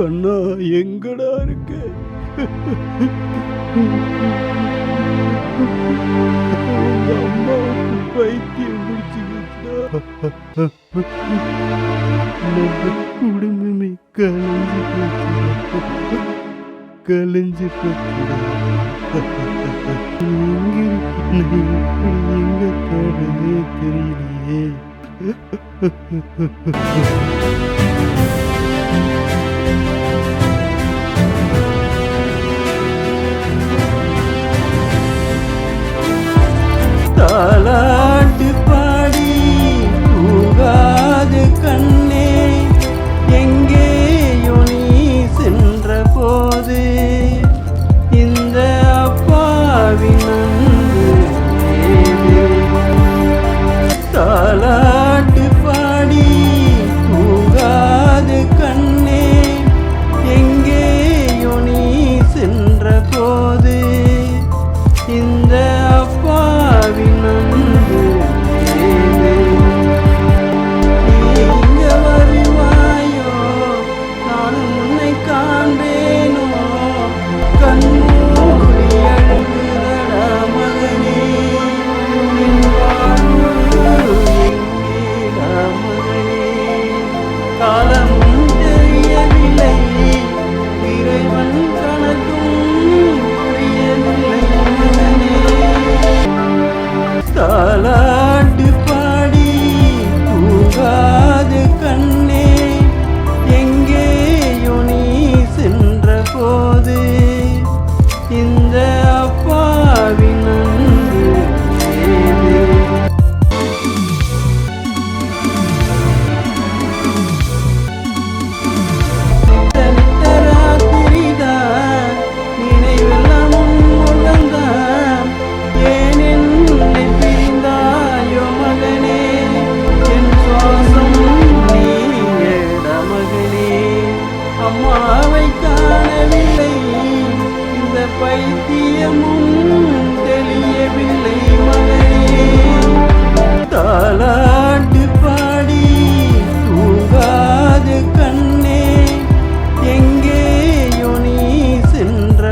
கண்ணா எங்கடா இருக்க? உங்க பைத்தியம் பிடிச்சிக்கிட்டா குடும்பமே கலைஞ்சு போச்சுடா. கலைஞ்சு போச்சுடா. எங்க தெரியலையே. la kutembea kwa bina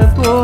tu